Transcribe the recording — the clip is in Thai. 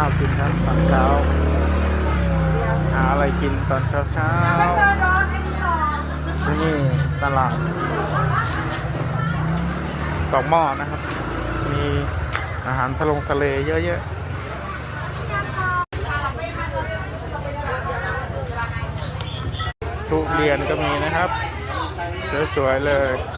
ข้าวกินครับตอนเช้า หาอะไรกินตอนเช้าเช้านี่ตลาดตอกหม้อนะครับ มีอาหารทะลงทะเลเยอะๆทุเรียนก็มีนะครับ สวยๆเลย